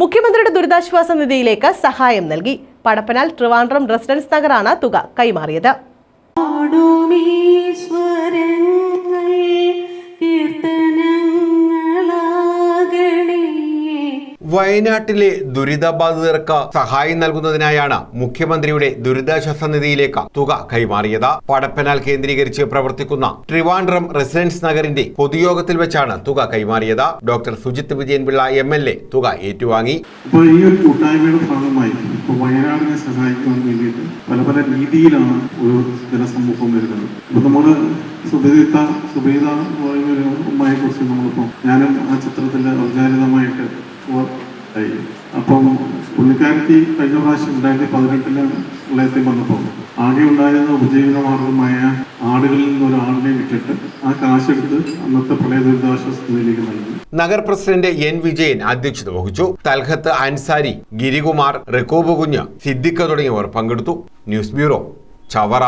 മുഖ്യമന്ത്രിയുടെ ദുരിതാശ്വാസ നിധിയിലേക്ക് സഹായം നൽകി. പടപ്പനാൽ ട്രിവാൻഡ്രം റെസിഡൻസ് നഗറാണ് തുക കൈമാറിയത്. വയനാട്ടിലെ ദുരിതബാധിതർക്ക് സഹായം നൽകുന്നതിനായാണ് മുഖ്യമന്ത്രിയുടെ ദുരിതാശ്വാസ നിധിയിലേക്ക് തുക കൈമാറിയത്. പടപ്പനാൽ കേന്ദ്രീകരിച്ച് പ്രവർത്തിക്കുന്ന ട്രിവാൻഡ്രം റെസിഡൻസ് നഗറിന്റെ പൊതുയോഗത്തിൽ വെച്ചാണ് തുക കൈമാറിയത്. Doctor Sujith Vijayan Pillai M L A തുക ഏറ്റുവാങ്ങി. അപ്പോൾ ഈ ഒരു കൂട്ടായ്മയുടെ ഭാഗമായി ഇപ്പോൾ പല പല രീതിയിലാണ് ഒരു ജനസമൂഹം വരുന്നത്. ഇപ്പൊ നമ്മൾ സുബേദിത്ത സുബേദ സുബേദ ഒരു ഉമ്മയെ കുറിച്ച് നമ്മളിപ്പോ ഞാനും ആ ചിത്രത്തിൽ ഔപചാരികമായിട്ട് ആയി അപ്പം പുള്ളിക്കാരത്തി കഴിഞ്ഞ പ്രാവശ്യം രണ്ടായിരത്തി പതിനെട്ടിലാണ് പ്രളയത്തിൽ വന്നപ്പോൾ ആകെ ഉണ്ടായിരുന്ന ഉപജീവന മാർഗമായ ആടുകളിൽ നിന്ന് ഒരു ആടിനെ വിട്ടിട്ട് ആ കാശെടുത്ത് അന്നത്തെ പ്രളയ ദുരിതാശ്വാസ നിധിയിലേക്ക് നൽകി. നഗർ പ്രസിഡന്റ് എൻ വിജയൻ അധ്യക്ഷത വഹിച്ചു. തൽഹത്ത് അൻസാരി ഗിരികുമാർ റിക്കോബ് കുഞ്ഞ് സിദ്ദിഖ തുടങ്ങിയവർ പങ്കെടുത്തു. News bureau Chavara.